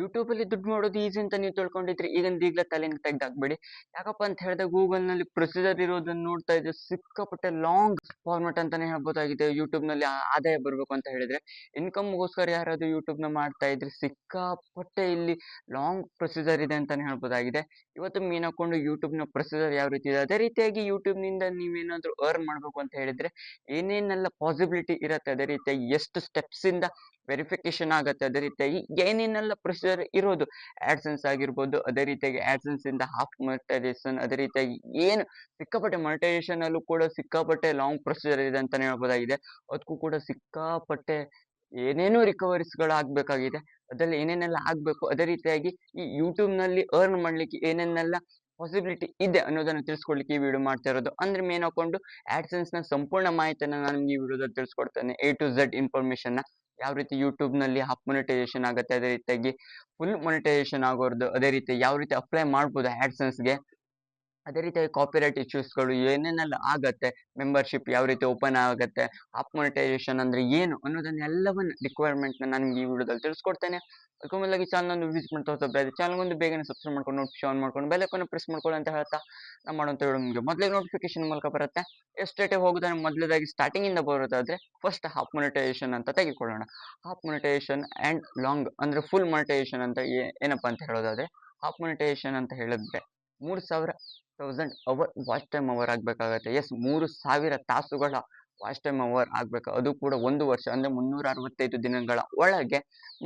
ಯೂಟ್ಯೂಬಲ್ಲಿ ದುಡ್ಡು ಮಾಡೋದು ಈಸಿ ಅಂತ ನೀವು ತಿಳ್ಕೊಂಡಿದ್ರೆ ಈಗಿಂದ ಈಗಲೇ ತಲೆಯಿಂದ ತೆಗ್ದಾಕ್ಬೇಡಿ ಯಾಕಪ್ಪ ಅಂತ ಹೇಳಿದ್ರೆ ಗೂಗಲ್ನಲ್ಲಿ ಪ್ರೊಸೀಜರ್ ಇರೋದನ್ನ ನೋಡ್ತಾ ಇದ್ರೆ ಸಿಕ್ಕಾಪಟ್ಟೆ ಲಾಂಗ್ ಫಾರ್ಮೆಟ್ ಅಂತಾನೆ ಹೇಳ್ಬೋದಾಗಿದೆ. ಯೂಟ್ಯೂಬ್ನಲ್ಲಿ ಆದಾಯ ಬರಬೇಕು ಅಂತ ಹೇಳಿದ್ರೆ ಇನ್ಕಮ್ಗೋಸ್ಕರ ಯಾರಾದರೂ ಯೂಟ್ಯೂಬ್ನ ಮಾಡ್ತಾ ಇದ್ರೆ ಸಿಕ್ಕಾಪಟ್ಟೆ ಇಲ್ಲಿ ಲಾಂಗ್ ಪ್ರೊಸೀಜರ್ ಇದೆ ಅಂತಾನೆ ಹೇಳ್ಬೋದಾಗಿದೆ. ಇವತ್ತು ಮೀನ್ ಹಾಕೊಂಡು ಯೂಟ್ಯೂಬ್ನ ಪ್ರೊಸೀಜರ್ ಯಾವ ರೀತಿ ಇದೆ? ಅದೇ ರೀತಿಯಾಗಿ ಯೂಟ್ಯೂಬ್ನಿಂದ ನೀವೇನಾದರೂ ಅರ್ನ್ ಮಾಡಬೇಕು ಅಂತ ಹೇಳಿದ್ರೆ ಏನೇನೆಲ್ಲ ಪಾಸಿಬಿಲಿಟಿ ಇರುತ್ತೆ? ಅದೇ ರೀತಿಯಾಗಿ ಎಷ್ಟು ಸ್ಟೆಪ್ಸಿಂದ ವೆರಿಫಿಕೇಶನ್ ಆಗುತ್ತೆ. ಅದೇ ರೀತಿಯಾಗಿ ಏನೇನೆಲ್ಲ ಪ್ರೊಸೀಜರ್ ಇರೋದು ಆಡ್ಸೆನ್ಸ್ ಆಗಿರ್ಬೋದು, ಅದೇ ರೀತಿಯಾಗಿ ಆಡ್ಸೆನ್ಸ್ ಇಂದ ಹಾಫ್ ಮೊನಿಟೈಸೇಷನ್ ಅದೇ ರೀತಿಯಾಗಿ ಏನು ಸಿಕ್ಕಾಪಟ್ಟೆ ಮೊನಿಟೈಸೇಷನ್ ಅಲ್ಲೂ ಕೂಡ ಸಿಕ್ಕಾಪಟ್ಟೆ ಲಾಂಗ್ ಪ್ರೊಸೀಜರ್ ಇದೆ ಅಂತಾನೆ ಹೇಳ್ಬೋದಾಗಿದೆ. ಅದಕ್ಕೂ ಕೂಡ ಸಿಕ್ಕಾಪಟ್ಟೆ ಏನೇನೋ ರಿಕವರೀಸ್ಗಳು ಆಗ್ಬೇಕಾಗಿದೆ ಅದರಲ್ಲಿ ಏನೇನೆಲ್ಲ ಆಗ್ಬೇಕು, ಅದೇ ರೀತಿಯಾಗಿ ಈ ಯೂಟ್ಯೂಬ್ನಲ್ಲಿ ಅರ್ನ್ ಮಾಡ್ಲಿಕ್ಕೆ ಏನೇನೆಲ್ಲ ಪಾಸಿಬಿಲಿಟಿ ಇದೆ ಅನ್ನೋದನ್ನ ತಿಳಿಸ್ಕೊಡ್ಲಿಕ್ಕೆ ಈ ವಿಡಿಯೋ ಮಾಡ್ತಾ ಇರೋದು. ಅಂದ್ರೆ ಮೇನ್ ಹಾಕೊಂಡು ನ ಸಂಪೂರ್ಣ ಮಾಹಿತಿಯನ್ನ ನಾನು ಈ ವಿಡಿಯೋದಲ್ಲಿ ತಿಳಿಸ್ಕೊಡ್ತೇನೆ. ಎ ಟು ಝೆಡ್ನ. ಯಾವ ರೀತಿ ಯೂಟ್ಯೂಬ್ನಲ್ಲಿ ಹಾಫ್ ಮೊನಿಟೈಸೇಷನ್ ಆಗುತ್ತೆ, ಅದೇ ರೀತಿಯಾಗಿ ಫುಲ್ ಮೊನಿಟೈಸೇಷನ್ ಆಗೋರ್ದು, ಅದೇ ರೀತಿ ಯಾವ ರೀತಿ ಅಪ್ಲೈ ಮಾಡ್ಬೋದು AdSense ಗೆ. ಅದೇ ರೀತಿಯಾಗಿ ಕಾಪಿರೈಟ್ ಇಶ್ಯೂಸ್ಗಳು ಏನೇನೆಲ್ಲ ಆಗುತ್ತೆ ಮೆಂಬರ್ಶಿಪ್ ಯಾವ ರೀತಿ ಓಪನ್ ಆಗುತ್ತೆ ಆಪ್ ಮೊನಿಟೈಸೇಷನ್ ಅಂದರೆ ಏನು ಅನ್ನೋದನ್ನೆಲ್ಲವನ್ನು ರಿಕ್ವೈರ್ಮೆಂಟ್ನ ನಾನು ಈ ವಿಡಿಯೋದಲ್ಲಿ ತಿಳಿಸ್ಕೊಡ್ತೇನೆ. ಅದಕ್ಕೂ ಮೊದಲಾಗಿ ಚಾನಲ್ ವಿಸಿಟ್ ಮಾಡ್ತಾ ಹೋಗ್ತಾ ಚಾನಲ್ ಒಂದು ಬೇಗನೆ ಸಬ್ಸ್ಕ್ರೈಬ್ ಮಾಡ್ಕೊಂಡು ನೋಟಿಫಿಕೇಶನ್ ಆನ್ ಮಾಡ್ಕೊಂಡು ಬೆಲ್ ಐಕಾನ್ ಪ್ರೆಸ್ ಮಾಡ್ಕೊಳ್ಳಿ ಅಂತ ಹೇಳ್ತಾ ನಾನು ಮಾಡೋಂಥ ವಿಡಿಯೋ ನಿಮಗೆ ಮೊದಲಿಗೆ ನೋಟಿಫಿಕೇಶನ್ ಮೂಲಕ ಬರುತ್ತೆ. ಎಷ್ಟೇಟೆ ಹೋಗೋದಾದ್ರೆ ಮೊದಲದಾಗಿ ಸ್ಟಾರ್ಟಿಂಗಿಂದ ಬರೋದಾದ್ರೆ ಫಸ್ಟ್ ಹಾಫ್ ಮೊನಿಟೈಸೇಷನ್ ಅಂತ ತೆಗೆದುಕೊಳ್ಳೋಣ. ಹಾಫ್ ಮೊನಿಟೈಸೇಷನ್ ಆ್ಯಂಡ್ ಲಾಂಗ್ ಅಂದರೆ ಫುಲ್ ಮೊನಿಟೈಸೇಷನ್ ಅಂತ ಏನಪ್ಪ ಅಂತ ಹೇಳೋದಾದ್ರೆ ಹಾಫ್ ಮೊನಿಟೈಸೇಷನ್ ಅಂತ ಹೇಳಿದ್ರೆ ಮೂರು ಸಾವಿರ thousand hour watch time hour ಆಗಬೇಕಾಗತ್ತೆ. Yes ಮೂರು ಸಾವಿರ ತಾಸುಗಳ ವಾಚ್ ಟೈಮ್ ಅವರ್ ಆಗಬೇಕು. ಅದು ಕೂಡ ಒಂದು ವರ್ಷ, ಅಂದರೆ ಮುನ್ನೂರ ಅರವತ್ತೈದು ದಿನಗಳ ಒಳಗೆ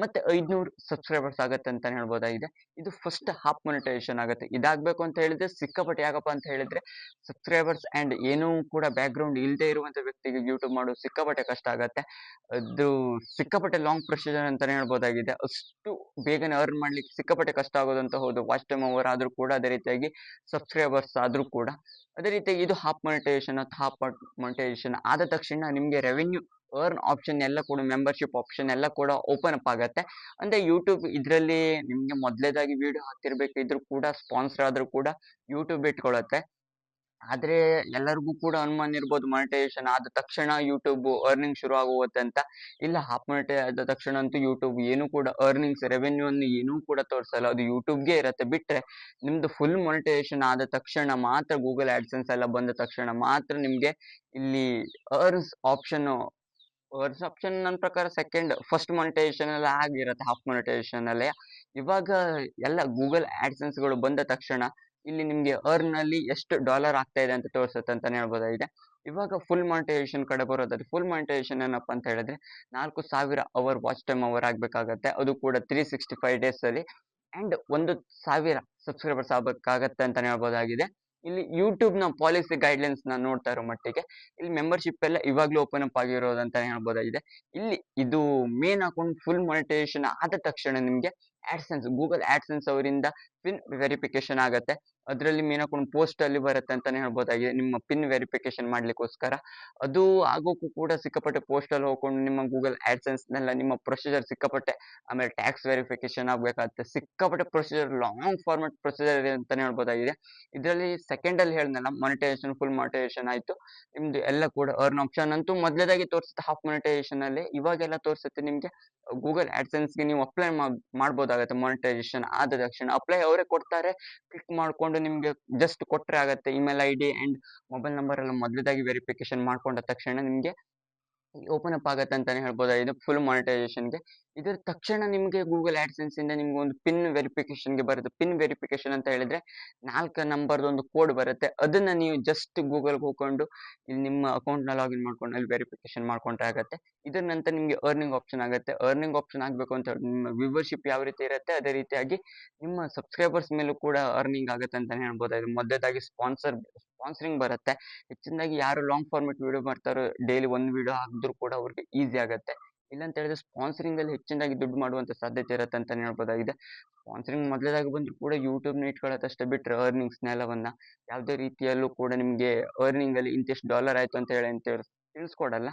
ಮತ್ತೆ ಐದುನೂರು ಸಬ್ಸ್ಕ್ರೈಬರ್ಸ್ ಆಗುತ್ತೆ ಅಂತಲೇ ಹೇಳ್ಬೋದಾಗಿದೆ. ಇದು ಫಸ್ಟ್ ಹಾಫ್ ಮೊನಿಟೈಸೇಷನ್ ಆಗುತ್ತೆ. ಇದಾಗಬೇಕು ಅಂತ ಹೇಳಿದ್ರೆ, ಸಿಕ್ಕಾಪಟ್ಟೆ ಯಾಕಪ್ಪ ಅಂತ ಹೇಳಿದ್ರೆ ಸಬ್ಸ್ಕ್ರೈಬರ್ಸ್ ಆ್ಯಂಡ್ ಏನೂ ಕೂಡ ಬ್ಯಾಕ್ ಗ್ರೌಂಡ್ ಇಲ್ಲದೆ ಇರುವಂಥ ವ್ಯಕ್ತಿಗೆ ಯೂಟ್ಯೂಬ್ ಮಾಡೋದು ಸಿಕ್ಕಾಪಟ್ಟೆ ಕಷ್ಟ ಆಗುತ್ತೆ. ಅದು ಸಿಕ್ಕಾಪಟ್ಟೆ ಲಾಂಗ್ ಪ್ರೊಸೀಜರ್ ಅಂತಲೇ ಹೇಳ್ಬೋದಾಗಿದೆ. ಅಷ್ಟು ಬೇಗನೆ ಅರ್ನ್ ಮಾಡ್ಲಿಕ್ಕೆ ಸಿಕ್ಕಾಪಟ್ಟೆ ಕಷ್ಟ ಆಗೋದಂತ ಹೌದು. ವಾಚ್ ಟೈಮ್ ಅವರ್ ಆದ್ರೂ ಕೂಡ ಅದೇ ರೀತಿಯಾಗಿ ಸಬ್ಸ್ಕ್ರೈಬರ್ಸ್ ಆದ್ರೂ ಕೂಡ ಅದೇ ರೀತಿಯಾಗಿ ಇದು ಹಾಫ್ ಮೊನಿಟೈಸೇಷನ್ ಅಥವಾ ಹಾಫ್ ಮೊನಿಟೈಸೇಷನ್ ಆದ ತಕ್ಷಣ ನಿಮಗೆ ರೆವೆನ್ಯೂ ಅರ್ನ್ ಆಪ್ಷನ್ ಎಲ್ಲ ಕೂಡ ಮೆಂಬರ್ಶಿಪ್ ಆಪ್ಷನ್ ಎಲ್ಲ ಕೂಡ ಓಪನ್ ಅಪ್ ಆಗುತ್ತೆ. ಅಂದ್ರೆ ಯೂಟ್ಯೂಬ್ ಇದರಲ್ಲಿ ನಿಮಗೆ ಮೊದಲೇದಾಗಿ ವಿಡಿಯೋ ಹಾಕ್ತಿರ್ಬೇಕಿದ್ರು ಕೂಡ ಸ್ಪಾನ್ಸರ್ ಆದ್ರೂ ಕೂಡ ಯೂಟ್ಯೂಬ್ ಇಟ್ಕೊಳ್ಳುತ್ತೆ ಆದ್ರೆ ಎಲ್ಲರಿಗೂ ಕೂಡ ಅನುಮಾನ ಇರ್ಬೋದು ಮಾನಿಟೈಸೇಷನ್ ಆದ ತಕ್ಷಣ ಯೂಟ್ಯೂಬ್ ಅರ್ನಿಂಗ್ ಶುರು ಆಗುವುದು ಅಂತ. ಇಲ್ಲ ಹಾಫ್ ಮಾನಿಟೈ ಆದ ತಕ್ಷಣ ಅಂತೂ ಯೂಟ್ಯೂಬ್ ಏನು ಕೂಡ ಅರ್ನಿಂಗ್ಸ್ ರೆವೆನ್ಯೂ ಅನ್ನು ಏನೂ ಕೂಡ ತೋರಿಸಲ್ಲ. ಅದು ಯೂಟ್ಯೂಬ್ಗೆ ಇರತ್ತೆ. ಬಿಟ್ರೆ ನಿಮ್ದು ಫುಲ್ ಮಾನಿಟೈಸೇಷನ್ ಆದ ತಕ್ಷಣ ಮಾತ್ರ ಗೂಗಲ್ ಆಡ್ಸೆನ್ಸ್ ಎಲ್ಲ ಬಂದ ತಕ್ಷಣ ಮಾತ್ರ ನಿಮಗೆ ಇಲ್ಲಿ ಅರ್ನ್ಸ್ ಆಪ್ಷನ್ ಅರ್ನ್ಸ್ ಆಪ್ಷನ್ ನನ್ನ ಪ್ರಕಾರ ಸೆಕೆಂಡ್ ಫಸ್ಟ್ ಮಾನಿಟೈಸೇಷನ್ ಎಲ್ಲ ಆಗಿರುತ್ತೆ ಹಾಫ್ ಮಾನಿಟೈಸೇಷನ್ ಅಲ್ಲೇ. ಇವಾಗ ಎಲ್ಲ ಗೂಗಲ್ ಆಡ್ಸೆನ್ಸ್ಗಳು ಬಂದ ತಕ್ಷಣ ಇಲ್ಲಿ ನಿಮ್ಗೆ ಅರ್ನ್ ಅಲ್ಲಿ ಎಷ್ಟು ಡಾಲರ್ ಆಗ್ತಾ ಇದೆ ಅಂತ ತೋರಿಸುತ್ತೆ ಅಂತಾನೆ ಹೇಳ್ಬೋದಾಗಿದೆ. ಇವಾಗ ಫುಲ್ ಮಾನಿಟೈಸೇಷನ್ ಕಡೆ ಬರೋದಾದ್ರೆ ಫುಲ್ ಮಾನಿಟೈಸೇಷನ್ ಏನಪ್ಪಾ ಅಂತ ಹೇಳಿದ್ರೆ, ನಾಲ್ಕು ಸಾವಿರ ಅವರ್ ವಾಚ್ ಟೈಮ್ ಅವರ್ ಆಗ್ಬೇಕಾಗತ್ತೆ. ಅದು ಕೂಡ ತ್ರೀ ಸಿಕ್ಸ್ಟಿ ಫೈವ್ ಡೇಸ್ ಅಲ್ಲಿ. ಅಂಡ್ ಒಂದು ಸಾವಿರ ಸಬ್ಸ್ಕ್ರೈಬರ್ಸ್ ಆಗ್ಬೇಕಾಗತ್ತೆ ಅಂತಾನೆ ಹೇಳ್ಬೋದಾಗಿದೆ. ಇಲ್ಲಿ ಯೂಟ್ಯೂಬ್ನ ಪಾಲಿಸಿ ಗೈಡ್ಲೈನ್ಸ್ನ ನೋಡ್ತಾ ಇರೋ ಮಟ್ಟಿಗೆ, ಇಲ್ಲಿ ಮೆಂಬರ್ಶಿಪ್ ಎಲ್ಲ ಇವಾಗ್ಲೂ ಓಪನ್ ಅಪ್ ಆಗಿರೋದು ಹೇಳ್ಬೋದಾಗಿದೆ. ಇಲ್ಲಿ ಇದು ಮೇನ್ ಅಕೌಂಟ್ ಫುಲ್ ಮಾನಿಟೈಸೇಷನ್ ಆದ ತಕ್ಷಣ ನಿಮ್ಗೆ ಆಡ್ಸೆನ್ಸ್ ಗೂಗಲ್ ಆಡ್ಸೆನ್ಸ್ ಅವರಿಂದ ಪಿನ್ ವೆರಿಫಿಕೇಶನ್ ಆಗತ್ತೆ. ಅದರಲ್ಲಿ ಮೇನ್ ಅಕೌಂಟ್ ಪೋಸ್ಟ್ ಅಲ್ಲಿ ಬರುತ್ತೆ ಅಂತಾನೆ ಹೇಳ್ಬೋದಾಗಿದೆ ನಿಮ್ಮ ಪಿನ್ ವೆರಿಫಿಕೇಶನ್ ಮಾಡ್ಲಿಕ್ಕೋಸ್ಕರ. ಅದು ಆಗೋಕ್ಕೂ ಕೂಡ ಸಿಕ್ಕಾಪಟ್ಟೆ ಪೋಸ್ಟ್ ಅಲ್ಲಿ ಹೋಗ್ಕೊಂಡು ನಿಮ್ಮ ಗೂಗಲ್ ಆಡ್ಸೆನ್ಸ್ ನೆಲ್ಲ ನಿಮ್ಮ ಪ್ರೊಸೀಜರ್ ಸಿಕ್ಕಾಪಟ್ಟೆ, ಆಮೇಲೆ ಟ್ಯಾಕ್ಸ್ ವೆರಿಫಿಕೇಶನ್ ಆಗ್ಬೇಕಾಗುತ್ತೆ. ಸಿಕ್ಕಾಪಟ್ಟೆ ಪ್ರೊಸೀಜರ್ ಲಾಂಗ್ ಫಾರ್ಮೆಟ್ ಪ್ರೊಸೀಜರ್ ಅಂತಾನೆ ಹೇಳ್ಬೋದಾಗಿದೆ. ಇದರಲ್ಲಿ ಸೆಕೆಂಡ್ ಅಲ್ಲಿ ಹೇಳ್ದಲ್ಲ ಮೊನಿಟೈಸೇಷನ್ ಫುಲ್ ಮೊನಿಟೈಸೇಷನ್ ಆಯ್ತು. ನಿಮ್ದು ಎಲ್ಲ ಕೂಡ ಅರ್ನ್ ಆಪ್ಷನ್ ಅಂತೂ ಮೊದಲೇದಾಗಿ ತೋರಿಸುತ್ತೆ ಹಾಫ್ ಮೊನಿಟೈಸೇಷನ್ ಅಲ್ಲಿ. ಇವಾಗೆಲ್ಲ ತೋರಿಸುತ್ತೆ ನಿಮ್ಗೆ ಗೂಗಲ್ ಆಡ್ಸೆನ್ಸ್ಗೆ ನೀವು ಅಪ್ಲೈ ಮಾಡ್ಬೋದಾಗತ್ತೆ ಮೊನಿಟೈಸೇಷನ್ ಆದ ತಕ್ಷಣ. ಅಪ್ಲೈ ಅವರೇ ಕೊಡ್ತಾರೆ ಕ್ಲಿಕ್ ಮಾಡ್ಕೊಂಡು ನಿಮ್ಗೆ ಜಸ್ಟ್ ಕೊಟ್ಟರೆ ಆಗುತ್ತೆ. Email I D and mobile number ಎಲ್ಲ ಮೊದಲೇದಾಗಿ ವೆರಿಫಿಕೇಶನ್ ಮಾಡ್ಕೊಂಡ ತಕ್ಷಣ ನಿಮ್ಗೆ ಓಪನ್ ಅಪ್ ಆಗತ್ತೆ ಅಂತಾನೆ ಇದು ಫುಲ್ ಮಾನಿಟೈಸೇಷನ್ಗೆ ಇದರ ತಕ್ಷಣ ನಿಮಗೆ ಗೂಗಲ್ ಆಡ್ಸೆನ್ಸ್ ಇಂದ ನಿಮ್ಗೆ ಒಂದು ಪಿನ್ ವೆರಿಫಿಕೇಶನ್ಗೆ ಬರುತ್ತೆ. ಪಿನ್ ವೆರಿಫಿಕೇಶನ್ ಅಂತ ಹೇಳಿದ್ರೆ ನಾಲ್ಕು ನಂಬರ್ದು ಒಂದು ಕೋಡ್ ಬರುತ್ತೆ. ಅದನ್ನ ನೀವು ಜಸ್ಟ್ ಗೂಗಲ್ಗೆ ಹೋಗ್ಕೊಂಡು ಇಲ್ಲಿ ನಿಮ್ಮ ಅಕೌಂಟ್ನ ಲಾಗಿನ್ ಮಾಡ್ಕೊಂಡು ಅಲ್ಲಿ ವೆರಿಫಿಕೇಶನ್ ಮಾಡ್ಕೊಂಡ್ರೆ ಆಗುತ್ತೆ. ಇದರ ನಂತರ ನಿಮಗೆ ಅರ್ನಿಂಗ್ ಆಪ್ಷನ್ ಆಗುತ್ತೆ. ಅರ್ನಿಂಗ್ ಆಪ್ಷನ್ ಆಗಬೇಕು ಅಂತ ಹೇಳಿ ನಿಮ್ಮ ವ್ಯೂವರ್ಶಿಪ್ ಯಾವ ರೀತಿ ಇರುತ್ತೆ, ಅದೇ ರೀತಿಯಾಗಿ ನಿಮ್ಮ ಸಬ್ಸ್ಕ್ರೈಬರ್ಸ್ ಮೇಲೂ ಕೂಡ ಅರ್ನಿಂಗ್ ಆಗುತ್ತೆ ಅಂತಾನೆ ಹೇಳ್ಬೋದಾಗಿದೆ ಮೊದಲೇದಾಗಿ ಸ್ಪಾನ್ಸರ್ ಸ್ಪಾನ್ಸರಿಂಗ್ ಬರುತ್ತೆ. ಹೆಚ್ಚಿನದಾಗಿ ಯಾರು ಲಾಂಗ್ ಫಾರ್ಮೆಟ್ ವಿಡಿಯೋ ಮಾಡ್ತಾರೋ ಡೈಲಿ ಒಂದು ವಿಡಿಯೋ ಹಾಕಿದ್ರು ಕೂಡ ಅವ್ರಿಗೆ ಈಸಿ ಆಗುತ್ತೆ. ಇಲ್ಲ ಅಂತ ಹೇಳಿದ್ರೆ ಸ್ಪಾನ್ಸರಿಂಗ್ ಅಲ್ಲಿ ಹೆಚ್ಚಿನದಾಗಿ ದುಡ್ಡು ಮಾಡುವಂತ ಸಾಧ್ಯತೆ ಇರುತ್ತೆ ಅಂತಲೇ ಹೇಳ್ಬೋದಾಗಿದೆ. ಸ್ಪಾನ್ಸರಿಂಗ್ ಮೊದಲೇದಾಗಿ ಬಂದ್ರು ಕೂಡ ಯೂಟ್ಯೂಬ್ನ ಅಷ್ಟೇ ಬಿಟ್ಟರೆ ಅರ್ನಿಂಗ್ಸ್ ನೆಲವನ್ನ ಯಾವುದೇ ರೀತಿಯಲ್ಲೂ ಕೂಡ ನಿಮಗೆ ಅರ್ನಿಂಗ್ ಅಲ್ಲಿ ಇಂತಿಷ್ಟು ಡಾಲರ್ ಆಯ್ತು ಅಂತ ಹೇಳಿ ಅಂತ ತಿಳಿಸ್ಕೊಡಲ್ಲ.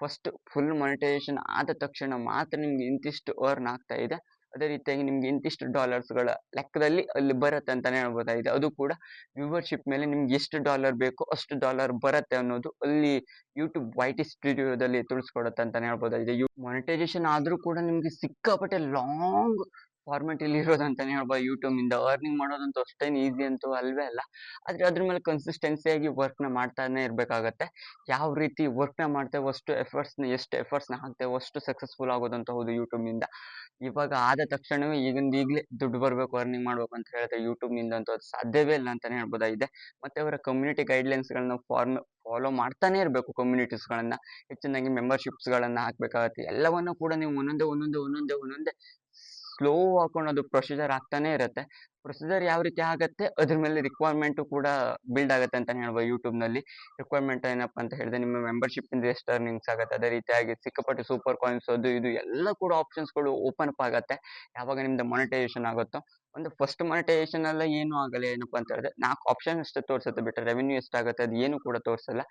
ಫಸ್ಟ್ ಫುಲ್ ಮಾನಿಟೈಸೇಷನ್ ಆದ ತಕ್ಷಣ ಮಾತ್ರ ನಿಮ್ಗೆ ಇಂತಿಷ್ಟು ಅರ್ನ್ ಆಗ್ತಾ ಇದೆ. ಅದೇ ರೀತಿಯಾಗಿ ನಿಮ್ಗೆ ಇಂತಿಷ್ಟು ಡಾಲರ್ಸ್ಗಳ ಲೆಕ್ಕದಲ್ಲಿ ಅಲ್ಲಿ ಬರುತ್ತೆ ಅಂತಲೇ ಹೇಳ್ಬೋದಾಗಿದೆ. ಅದು ಕೂಡ ವ್ಯೂವರ್ಶಿಪ್ ಮೇಲೆ ನಿಮ್ಗೆ ಎಷ್ಟು ಡಾಲರ್ ಬೇಕೋ ಅಷ್ಟು ಡಾಲರ್ ಬರುತ್ತೆ ಅನ್ನೋದು ಅಲ್ಲಿ ಯೂಟ್ಯೂಬ್ ವೈ ಟಿ ಸ್ಟುಡಿಯೋದಲ್ಲಿ ತಿಳಿಸ್ಕೊಡುತ್ತೆ ಅಂತಲೇ ಹೇಳ್ಬೋದಾಗಿದೆ. ಯು ಮಾನಿಟೈಸೇಷನ್ ಆದರೂ ಕೂಡ ನಿಮಗೆ ಸಿಕ್ಕಾಪಟ್ಟೆ ಲಾಂಗ್ ಫಾರ್ಮ್ಯಾಟಲ್ಲಿ ಇರೋದು ಅಂತಾನೆ ಹೇಳ್ಬೋದು. ಯೂಟ್ಯೂಬ್ನಿಂದ ಅರ್ನಿಂಗ್ ಮಾಡೋದಂತೂ ಅಷ್ಟೇನು ಈಸಿ ಅಂತೂ ಅಲ್ವೇ ಅಲ್ಲ. ಆದರೆ ಅದ್ರ ಮೇಲೆ ಕನ್ಸಿಸ್ಟೆನ್ಸಿಯಾಗಿ ನ ಮಾಡ್ತಾನೆ ಇರಬೇಕಾಗತ್ತೆ. ಯಾವ ರೀತಿ ವರ್ಕ್ನ ಮಾಡ್ತೇವೆ, ಅಷ್ಟು ಎಫರ್ಟ್ಸ್ನ ಎಷ್ಟು ಎಫರ್ಟ್ಸ್ನ ಹಾಕ್ತೇವೆ, ಅಷ್ಟು ಸಕ್ಸಸ್ಫುಲ್ ಆಗೋದಂತ ಹೌದು ಯೂಟ್ಯೂಬ್ನಿಂದ ಇವಾಗ ಆದ ತಕ್ಷಣವೇ ಈಗಿಂದ ಈಗಲೇ ದುಡ್ಡು ಬರಬೇಕು ಅರ್ನಿಂಗ್ ಮಾಡ್ಬೇಕು ಅಂತ ಹೇಳಿದ್ರೆ ಯೂಟ್ಯೂಬ್ನಿಂದ ಅಂತೂ ಅದು ಸಾಧ್ಯವೇ ಇಲ್ಲ ಅಂತಾನೆ ಹೇಳ್ಬೋದಾಗಿದೆ. ಮತ್ತೆ ಅವರ ಕಮ್ಯುನಿಟಿ ಗೈಡ್ಲೈನ್ಸ್ಗಳನ್ನ ಫಾರ್ಮ್ ಫಾಲೋ ಮಾಡ್ತಾನೆ ಇರಬೇಕು ಕಮ್ಯುನಿಟೀಸ್ಗಳನ್ನ ಹೆಚ್ಚಿನಾಗಿ ಮೆಂಬರ್ಶಿಪ್ಸ್ಗಳನ್ನ ಹಾಕ್ಬೇಕಾಗತ್ತೆ. ಎಲ್ಲವನ್ನು ಕೂಡ ನೀವು ಒಂದೊಂದೇ ಒಂದೊಂದೇ ಒಂದೊಂದೇ ಒಂದೊಂದೇ ಸ್ಲೋ ಹಾಕೊಂಡು ಅದು ಪ್ರೊಸೀಜರ್ ಆಗ್ತಾನೆ ಇರುತ್ತೆ. ಪ್ರೊಸೀಜರ್ ಯಾವ ರೀತಿ ಆಗುತ್ತೆ? ಅದ್ರ ಮೇಲೆ ರಿಕ್ವೈರ್ಮೆಂಟು ಕೂಡ ಬಿಲ್ಡ್ ಆಗುತ್ತೆ ಅಂತಾನೆ ಹೇಳ್ಬೋದು ಯೂಟ್ಯೂಬ್ನಲ್ಲಿ ರಿಕ್ವೈರ್ಮೆಂಟ್ ಏನಪ್ಪ ಅಂತ ಹೇಳಿದ್ರೆ ನಿಮ್ಮ ಮೆಂಬರ್ಶಿಪ್ಪಿಂದ ಎಷ್ಟು ಅರ್ನಿಂಗ್ಸ್ ಆಗುತ್ತೆ. ಅದೇ ರೀತಿಯಾಗಿ ಸಿಕ್ಕಾಪಟ್ಟೆ ಸೂಪರ್ ಕಾಯಿನ್ಸ್ ಅದು ಇದು ಎಲ್ಲ ಕೂಡ ಆಪ್ಷನ್ಸ್ಗಳು ಓಪನ್ ಅಪ್ ಆಗುತ್ತೆ. ಯಾವಾಗ ನಿಮ್ದು ಮಾನಿಟೈಸೇಷನ್ ಆಗುತ್ತೋ. ಒಂದು ಫಸ್ಟ್ ಮಾನಿಟೈಸೇಷನ್ ಎಲ್ಲ ಏನೂ ಆಗಲ್ಲ ಏನಪ್ಪ ಅಂತ ಹೇಳಿದ್ರೆ ನಾಲ್ಕು ಆಪ್ಷನ್ ಅಷ್ಟೇ ತೋರಿಸುತ್ತೆ ಬಿಟ್ಟರೆ ರೆವೆನ್ಯೂ ಎಷ್ಟಾಗುತ್ತೆ ಅದು ಏನು ಕೂಡ ತೋರಿಸಲ್ಲ.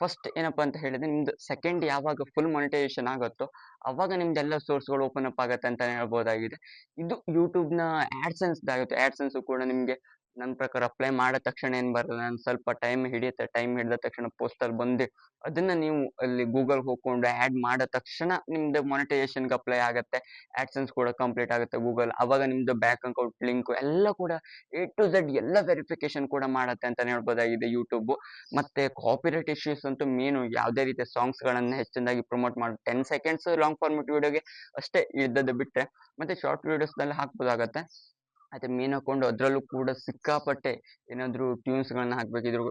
ಫಸ್ಟ್ ಏನಪ್ಪ ಅಂತ ಹೇಳಿದ್ರೆ ನಿಮ್ದು ಸೆಕೆಂಡ್ ಯಾವಾಗ ಫುಲ್ ಮಾನಿಟೈಸೇಷನ್ ಆಗುತ್ತೋ ಅವಾಗ ನಿಮ್ದು ಎಲ್ಲ ಸೋರ್ಸ್ಗಳು ಓಪನ್ ಅಪ್ ಆಗುತ್ತೆ ಅಂತಾನೆ ಹೇಳ್ಬೋದಾಗಿದೆ. ಇದು ಯೂಟ್ಯೂಬ್ನ ಆಡ್ಸೆನ್ಸ್ ಆಗುತ್ತೆ ಆಡ್ಸೆನ್ಸ್ ಕೂಡ ನಿಮಗೆ ನನ್ನ ಪ್ರಕಾರ ಅಪ್ಲೈ ಮಾಡಿದ ತಕ್ಷಣ ಏನು ಬರಲ್ಲ ನಾನು ಸ್ವಲ್ಪ ಟೈಮ್ ಹಿಡಿಯುತ್ತೆ ಟೈಮ್ ಹಿಡಿದ ತಕ್ಷಣ ಪೋಸ್ಟಲ್ಲಿ ಬಂದು. ಅದನ್ನ ನೀವು ಅಲ್ಲಿ ಗೂಗಲ್ ಹೋಗ್ಕೊಂಡು ಆ್ಯಡ್ ಮಾಡಿದ ತಕ್ಷಣ ನಿಮ್ದು ಮೊನಿಟೈಸೇಷನ್ಗೆ ಅಪ್ಲೈ ಆಗುತ್ತೆ. ಆ್ಯಡ್ಸೆನ್ಸ್ ಕೂಡ ಕಂಪ್ಲೀಟ್ ಆಗುತ್ತೆ ಗೂಗಲ್ ಅವಾಗ ನಿಮ್ದು ಬ್ಯಾಂಕ್ ಅಕೌಂಟ್ ಲಿಂಕು ಎಲ್ಲ ಕೂಡ ಎ ಟು ಝೆಡ್ ಎಲ್ಲ ವೆರಿಫಿಕೇಶನ್ ಕೂಡ ಮಾಡುತ್ತೆ ಅಂತಲೇ ಹೇಳ್ಬೋದಾಗಿದೆ ಯೂಟ್ಯೂಬು ಮತ್ತೆ ಕಾಪಿರೈಟ್ ಇಶ್ಯೂಸ್ ಅಂತೂ ಮೇನು ಯಾವುದೇ ರೀತಿಯ ಸಾಂಗ್ಸ್ಗಳನ್ನು ಹೆಚ್ಚಿನದಾಗಿ ಪ್ರಮೋಟ್ ಮಾಡಿ. ಟೆನ್ ಸೆಕೆಂಡ್ಸ್ ಲಾಂಗ್ ಫಾರ್ಮೆಟ್ ವಿಡಿಯೋಗೆ ಅಷ್ಟೇ ಇದ್ದದ್ದು ಬಿಟ್ಟರೆ ಮತ್ತೆ ಶಾರ್ಟ್ ವಿಡಿಯೋಸ್ನಲ್ಲಿ ಹಾಕ್ಬೋದಾಗತ್ತೆ. ಮತ್ತೆ ಮೇನ್ ಹಾಕೊಂಡು ಅದರಲ್ಲೂ ಕೂಡ ಸಿಕ್ಕಾಪಟ್ಟೆ ಏನಾದ್ರು ಟ್ಯೂನ್ಸ್ ಗಳನ್ನ ಹಾಕ್ಬೇಕಿದ್ರು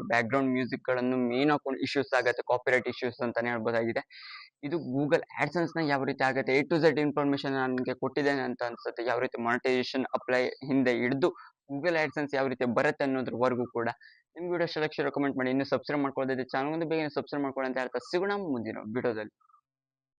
ಮ್ಯೂಸಿಕ್ಗಳನ್ನು ಮೇನ್ ಹಾಕೊಂಡು ಇಶ್ಯೂಸ್ ಆಗುತ್ತೆ ಕಾಪಿರೈಟ್ ಇಶ್ಯೂಸ್ ಅಂತಾನೆ ಹೇಳ್ಬೋದಾಗಿದೆ. ಇದು ಗೂಗಲ್ ಆ್ಯಡ್ಸೆನ್ಸ್ನ ಯಾವ ರೀತಿ ಆಗುತ್ತೆ ಎ ಟು ಝೆಡ್ ಇನ್ಫಾರ್ಮೇಷನ್ ನನಗೆ ಕೊಟ್ಟಿದ್ದೇನೆ ಅಂತ ಅನ್ಸುತ್ತೆ, ಯಾವ ರೀತಿ ಮಾನಿಟೈಸೇಷನ್ ಅಪ್ಲೈ ಹಿಂದೆ ಹಿಡಿದು ಗೂಗಲ್ ಆಡ್ಸೆನ್ಸ್ ಯಾವ ರೀತಿ ಬರುತ್ತೆ ಅನ್ನೋದ್ರವರೆಗೂ ಕೂಡ ನಿಮ್ಮ ವಿಡಿಯೋ ಸೆಲೆಕ್ಷನ್ ರೆಕಮೆಂಡ್ ಮಾಡಿ, ಇನ್ನು ಸಬ್ಸ್ಕ್ರೈಬ್ ಮಾಡ್ಕೊಳ್ಳೋದಿದೆ ಚಾನಲ್ ಒಂದು ಬೇಗ ಸಬ್ಸ್ಕ್ರೈಬ್ ಮಾಡ್ಕೊಳ್ಳಿ ಅಂತ ಹೇಳ್ತಾ ಸಿಗೋಣ ಮುಂದಿನ ವಿಡಿಯೋದಲ್ಲಿ